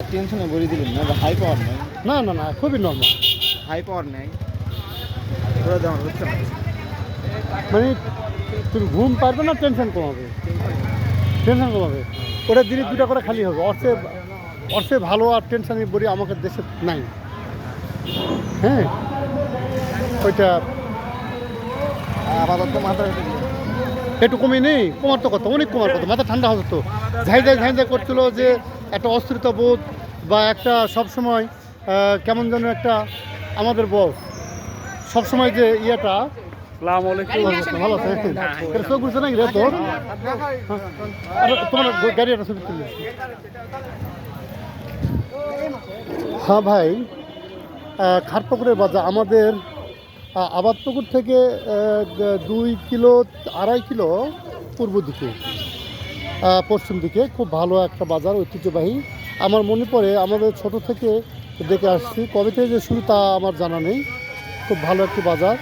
টেনশনে বলে দিলেন না? হাই পাওয়ার নেই? না না না খুবই নর্মাল হাই পাওয়ার নেই। ওরা যেমন হচ্ছে না। মানে তুমি ঘুম পারবে না টেনশন কমাবে? টেনশন কমাবে? ওটা দিনে দুটা করে খালি হবে। অর্থে অর্থে ভালো আর টেনশনই বলি আমাকে দেশে নাই। হ্যাঁ? ওইটা আপাতত মাথা হেঁটে দিলেন। একটু কমে নেই কমার তো কত অনেক কমার কত মাথা ঠান্ডা হতো তো। ঝাইঝাই ঝাইঝাই করছিল যে একটা অস্থিরতা বোধ বা একটা সবসময় কেমন যেন একটা আমাদের বস সবসময় যে ইয়েটা ভালো আছে চোখ বুঝছে নাকি রে তোর? তোমার গাড়ি একটা ছবি তুলে। হ্যাঁ ভাই আহ, খাটপুকুরের বাজার আমাদের আবাদপুকুর থেকে দুই কিলো, আড়াই কিলো পূর্ব দিকে পশ্চিম দিকে, খুব ভালো একটা বাজার, ঐতিহ্যবাহী। আমার মনে পড়ে, আমাদের ছোট থেকে দেখে আসছি। কবে থেকে যে শুরু তা আমার জানা নেই। খুব ভালো একটি বাজার।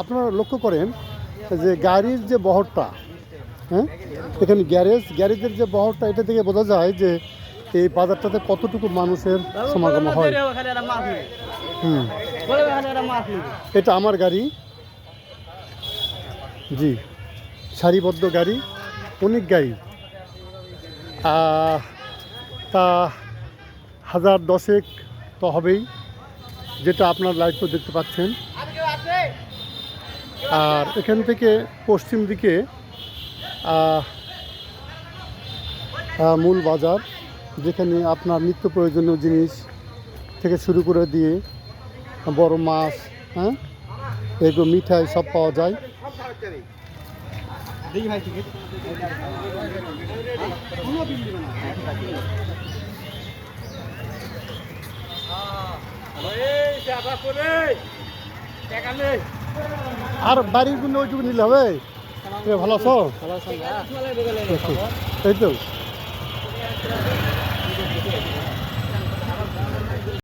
আপনারা লক্ষ্য করেন যে গাড়ির যে বহরটা হ্যাঁ? এখানে গ্যারেজ, গ্যারেজের যে বহরটা, এটা থেকে বোঝা যায় যে এই বাজারটাতে কতটুকু মানুষের সমাগম হয়? হুম। এটা আমার গাড়ি। জি। সারিবদ্ধ গাড়ি অনেক গাড়ি। তা হাজার দশেক তো হবেই যেটা আপনার লাইটও দেখতে পাচ্ছেন। আর এখান থেকে পশ্চিম দিকে মূল বাজার। যেখানে আপনার নিত্য প্রয়োজনীয় জিনিস থেকে শুরু করে দিয়ে বড় মাছ হ্যাঁ? এগুলো মিঠাই সব পাওয়া যায়। আর বাড়ির জন্য ওইটুকু নিলে হবে? ভালো আছো? এই তো।